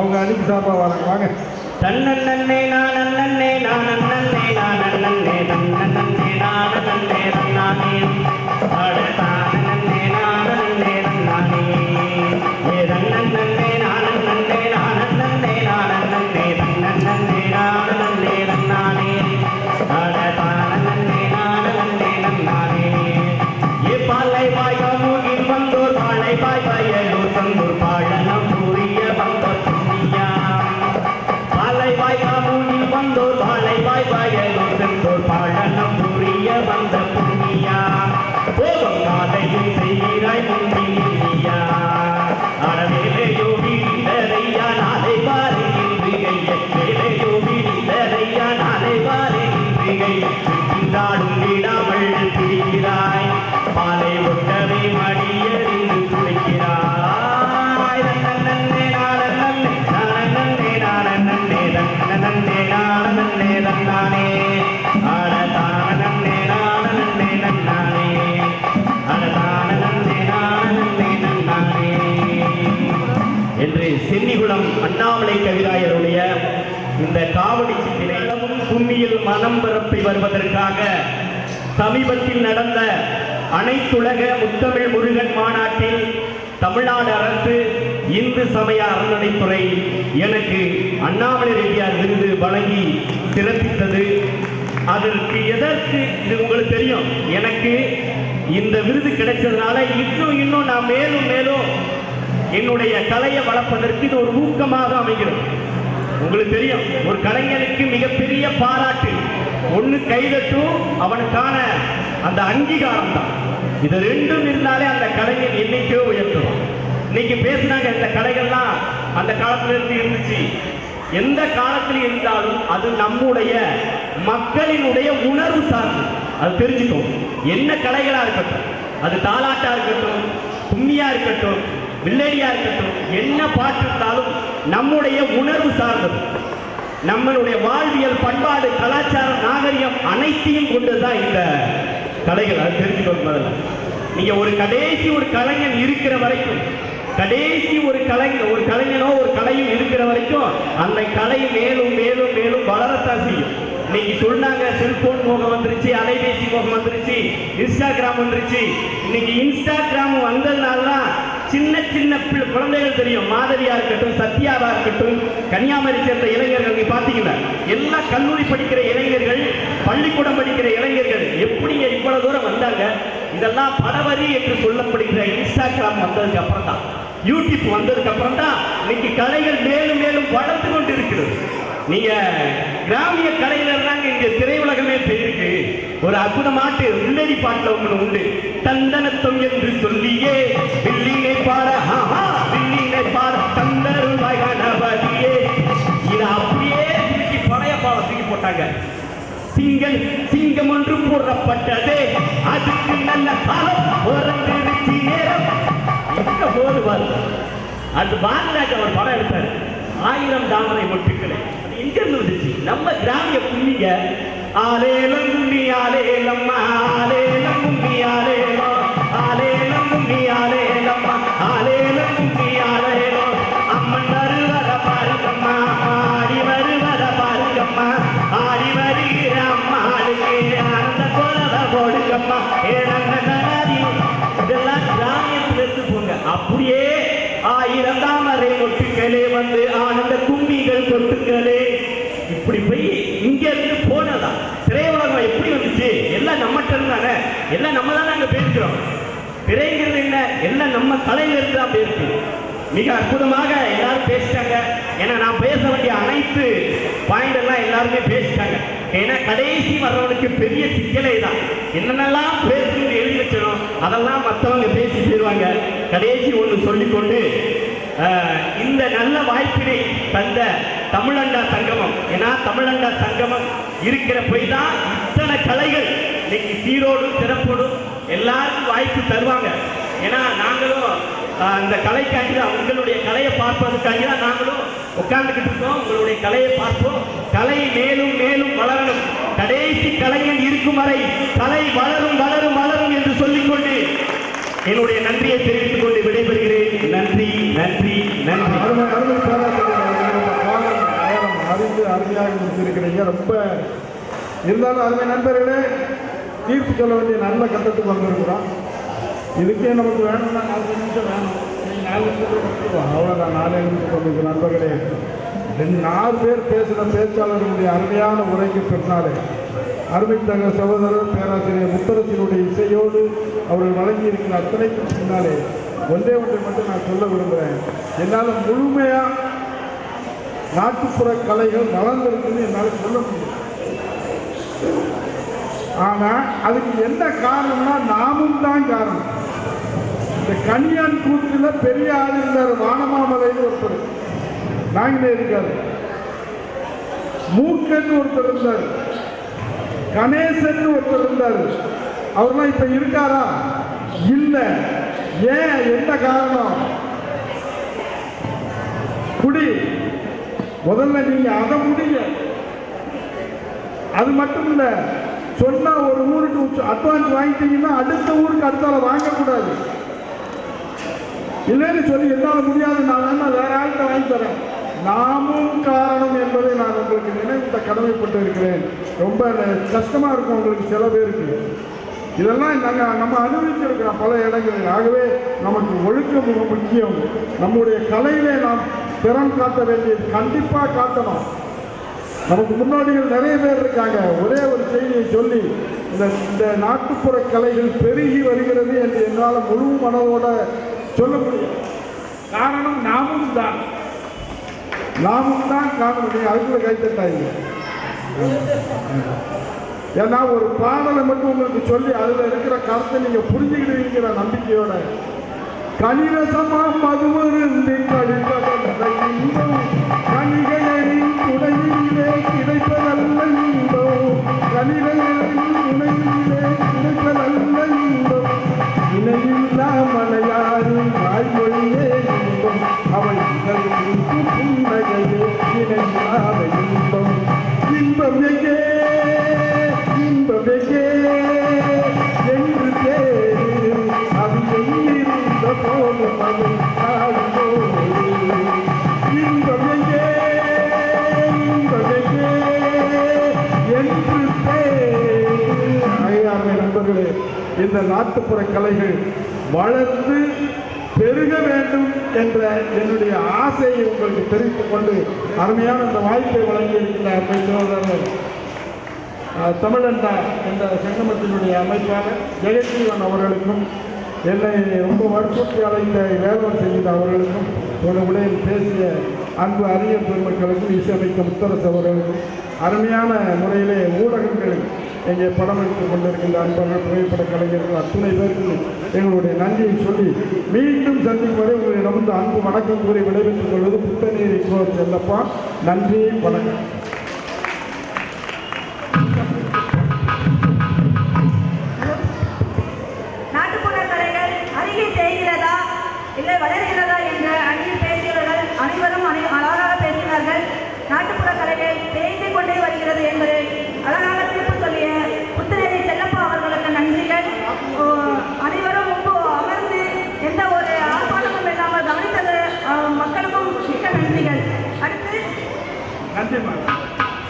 அவங்க அதுக்கு சாப்பா வராங்க வாங்க. தன்னன்னே நானன்னே நானன்னே நானன்னே தன்னன்னே நானன்னே நன்னானே அட தானன்னே பாலை வாய் காமூனில் வந்தோர் பாலை வாய் வாயலோர் சென்றோர் பாழனம் புரிய வந்த மனம் பரப்பி வருவதற்காக சமீபத்தில் நடந்த அனைத்துலக முத்தமிழ் முருகன் மாநாட்டில் தமிழ்நாடு அரசு இந்து சமய அறநிலைத்துறை எனக்கு அண்ணாமலை ரெட்டியார் விருது வழங்கி சிறப்பித்தது. அதற்கு எதற்கு? இது உங்களுக்கு தெரியும். எனக்கு இந்த விருது கிடைச்சதுனால இன்னும் இன்னும் நான் மேலும் மேலும் என்னுடைய கலையை வளர்ப்பதற்கு இது ஒரு ஊக்கமாக அமைகிறது. உங்களுக்கு தெரியும் ஒரு கலைஞனுக்கு மிகப்பெரிய பாராட்டு. ஒண்ணு கைதட்டும் அவனுக்கான அந்த அங்கீகாரம் தான் இது ரெண்டும் இருந்தாலே அந்த கலைஞன் என்னைக்கோ உயர்த்துவான். இன்னைக்கு பேசினாங்க இந்த கலைகள்லாம் அந்த காலத்துல இருந்து இருந்துச்சு. எந்த காலத்தில் இருந்தாலும் அது நம்முடைய மக்களினுடைய உணர்வு சார்ந்து. அது தெரிஞ்சுக்கும் என்ன கலைகளாக இருக்கட்டும். அது தாலாட்டா இருக்கட்டும் கும்மியா இருக்கட்டும் வில்லடியா இருக்கட்டும் என்ன பாட்டு இருந்தாலும் நம்முடைய உணர்வு சார்ந்தது. நம்மளுடைய வாழ்வியல் பண்பாடு கலாச்சாரம் நாகரிகம் அனைத்தையும் கொண்டுதான் இந்த கலைகள் அதை தெரிஞ்சுக்கணும் நீங்க ஒரு கடைசி ஒரு கலைஞன் இருக்கிற வரைக்கும் கடைசி ஒரு கலைஞர் ஒரு கலைஞனோ ஒரு கலையும் இருக்கிற வரைக்கும் அந்த கலை மேலும் மேலும் மேலும் வளரத்தான் செய்யும். இன்னைக்கு சொன்னாங்க செல்போன் மோகம் வந்துருச்சு அலைபேசி மோகம் வந்துருச்சு இன்ஸ்டாகிராம் வந்துருச்சு. இன்னைக்கு இன்ஸ்டாகிராம் வந்ததுனால தான் சின்ன சின்ன பிள்ளை குழந்தைகள் தெரியும். மாதவியா இருக்கட்டும் சத்யாவா இருக்கட்டும் கன்னியாகுமரி சேர்ந்த இளைஞர்கள் நீ பாத்தீங்கன்னா எல்லா கல்லூரி படிக்கிற இளைஞர்கள் பள்ளிக்கூடம் படிக்கிற இளைஞர்கள் எப்படிங்க இவ்வளவு தூரம் வந்தாங்க? இதெல்லாம் படவரி என்று சொல்லப்படுகிற இன்ஸ்டாகிராம் வந்ததுக்கு அப்புறம் தான் யூடியூப் வந்ததுக்கு அப்புறம் தான் இன்னைக்கு கலைகள் மேலும் மேலும் வளர்ந்து நீங்க கிராமிய கலையில இருந்தாங்க இங்க திரையுலகமே போயிருக்கு. ஒரு அற்புதமாட்டு உள்ளடி பாட்டுல ஒண்ணு உண்டு. தந்தனத்தம் என்று சொல்லியே வில்லினை பாட ஆஹா வில்லினை பாட தந்தருவாய் கணபதியே. இதை அப்படியே தூக்கி பழைய பாடம் தூக்கி போட்டாங்க. சிங்கம் சிங்கம் ஒன்று போடப்பட்டது. அதுக்கு நல்ல காலம் பிறந்திருச்சு நேரம். எங்க போடுவார்? அது பாரதிராஜா ஒரு படம் எடுத்தார். ஆயிரம் தாமரை மொட்டுக்களை. எங்க இருந்து வந்துச்சு நம்ம கிராமிய புள்ளிங்க ஆலேலம் கும்மி ஆலேலம் ஆலேலம் கும்மி ஆலேலம் ஆலேலம் கும்மி ஆலேலம் ஆலேலம் கும்மி ஆலேலம் அம்மன் வருவத பாருக்கம்மா ஆடி வருவத பாருக்கம்மா ஆடி வருகிற அம்மாளுக்கு அந்த குரல கொடுக்கம்மா ஏனங்க நடாதி இதெல்லாம் கிராமியத்தில் இருந்து போங்க. அப்படியே ஆயிரம் தாமரை மொட்டுக்களே வந்து ஆனந்த கும்மிகள் கொட்டுக்களே இப்படி போய் இங்க இருந்து போனதா திரையுலகம் எப்படி வந்துச்சு எல்லாம் நம்மகிட்ட இருந்தானே எல்லாம் நம்ம தான் நாங்கள் பேசுகிறோம் பிறைங்கிறது என்ன எல்லாம் நம்ம தலையில தான் பேசுது. மிக அற்புதமாக எல்லாரும் பேசிட்டாங்க. ஏன்னா நான் பேச வேண்டிய அனைத்து பாயிண்ட் எல்லாம் எல்லாருமே பேசிட்டாங்க. ஏன்னா கடைசி வர்றவனுக்கு பெரிய சிக்கலை தான். என்னென்னலாம் பேசணும்னு எழுதி வச்சிடும் அதெல்லாம் மற்றவங்க பேசி போயிடுவாங்க கடைசி ஒன்று சொல்லிக்கொண்டு ஆஹ், இந்த நல்ல வாய்ப்பினை தந்த தமிழண்டா சங்கமம். ஏன்னா தமிழண்டா சங்கமம் இருக்கிற போய் தான் இத்தனை கலைகள் இன்னைக்கு சீரோடும் சிறப்போடும் எல்லாருக்கும் வாய்ப்பு தருவாங்க. ஏன்னா நாங்களும் அந்த கலைக்காண்டி தான் உங்களுடைய கலையை பார்ப்பதற்காண்டி தான் நாங்களும் உட்கார்ந்துக்கிட்டு இருக்கோம். உங்களுடைய கலையை பார்ப்போம். கலை மேலும் மேலும் வளரணும். கடைசி கலைஞன் இருக்கும் வரை கலை வளரும் வளரும் வளரும் என்று சொல்லிக்கொண்டு என்னுடைய நன்றியை தெரிவித்துக் கொண்டு விடைபெறுகிறேன். நன்றி நன்றி நன்றி. அறிந்து அருமையாக முடிச்சிருக்கிறீங்க ரொம்ப இருந்தாலும் அருமை நண்பர்களே தீர்ப்பு சொல்ல வேண்டிய நல்ல கட்டத்துக்கு வந்திருக்கிறோம். இதுக்கே நமக்கு வேணும்னா நாலு நிமிஷம் வேணும். நாலு நிமிஷத்துக்கு கொடுத்துருவோம் அவ்வளோதான் நாலே நிமிஷம் உங்களுக்கு நண்பர்களே. ரெண்டு நாலு பேர் பேசுகிற பேச்சாளர்களுடைய அருமையான உரைக்கு பின்னாலே அருமைத்தக சகோதரர் பேராசிரியர் முத்தரத்தினுடைய இசையோடு அவர்கள் வழங்கியிருக்கிற அத்தனைக்கும் பின்னாலே ஒன்றே ஒன்றை மட்டும் நான் சொல்ல விரும்புகிறேன். என்னால் முழுமையாக நாட்டுப்புற கலைகள் வளர்ந்திருக்குன்னு என்னால் சொல்ல முடியும். ஆனால் அதுக்கு என்ன காரணம்னா நாமும் தான் காரணம். இந்த கனியான் கூத்துல பெரிய ஆள் இருந்தார் வானமாமலைன்னு ஒருத்தர். நாங்களே இருக்கார். மூக்கன் ஒருத்தர் இருந்தார். கணேசன் ஒருத்தர் இருந்தார். அவர்லாம் இப்ப இருக்காரா? இல்லை. ஏன்? என்ன காரணம்? குடி. முதல்ல நீங்க அதை முடிய அது மட்டும் இல்லை சொன்னால் ஒரு ஊருக்கு அட்வான்ஸ் வாங்கிட்டீங்கன்னா அடுத்த ஊருக்கு அடுத்தால வாங்கக்கூடாது. இல்லைன்னு சொல்லி என்னால் முடியாது. நான் வேணா வேற ஆள்கிட்ட வாங்கி தரேன். நாமும் காரணம் என்பதை நான் உங்களுக்கு நினைவுத்த கடமைப்பட்டு இருக்கிறேன். ரொம்ப கஷ்டமாக இருக்கும் உங்களுக்கு சில பேருக்கு. இதெல்லாம் நாங்கள் நம்ம அனுபவிச்சிருக்கிறோம் பல இடங்களில். ஆகவே நமக்கு ஒழுக்கம் மிக முக்கியம். நம்முடைய கலையிலே நாம் திறம் காட்ட வேண்டியது கண்டிப்பாக காட்டணும். நமக்கு முன்னோடிகள் நிறைய பேர் இருக்காங்க. ஒரே ஒரு செய்தியை சொல்லி இந்த இந்த நாட்டுப்புற கலைகள் பெருகி வருகிறது என்று என்னால் முழு மனதோட சொல்ல முடியும். காரணம் நாமும் தான். நாமும் தான் காரணம். நீங்கள் அதுக்குள்ள கைத்தட்டாங்க ஏன்னா ஒரு பாடலை மட்டும் உங்களுக்கு சொல்லி அதில் இருக்கிற கருத்தை நீங்கள் புரிஞ்சுக்கிடுவீங்கிற நம்பிக்கையோட கனிரசமா மதுமருந்து கழிப்பதல்ல இன்பம். கனிகளின் துணையிலே கிடைப்பதல்ல இன்பம். கனிகளின் துணையிலே கிடைப்பதல்ல இன்பம். இந்த நாட்டுப்புற கலைகள் வளர்ந்து பெருக வேண்டும் என்ற என்னுடைய ஆசையை உங்களுக்கு தெரிவித்துக் கொண்டு அருமையான இந்த வாய்ப்பை வழங்கியிருக்கிற அம்மை தமிழண்டா என்ற சங்கமத்தினுடைய அமைப்பாளர் ஜெயஜீவன் அவர்களுக்கும் என்னை ரொம்ப வற்புறுத்தி அழைத்த வேலவர் செய்த அவர்களுக்கும் ஒரு உடையில் பேசிய அன்பு அறிஞர் பெருமக்களுக்கும் இசையமைக்க முத்தரசு அவர்களுக்கும் அருமையான முறையிலே ஊடகங்களில் இங்கே படம் எடுத்துக் கொண்டிருக்கின்ற அன்பர்கள் புகைப்பட கலைஞர்கள் அத்துணை பேருக்கு எங்களுடைய நன்றியை சொல்லி மீண்டும் சந்திக்கும் வரை உங்களை வந்து அன்பு வணக்கம் கூறி விடைபெற்றுக் கொள்வது புத்தநீர் இப்போ செல்லப்பா. நன்றி வணக்கம். Gracias, hermano.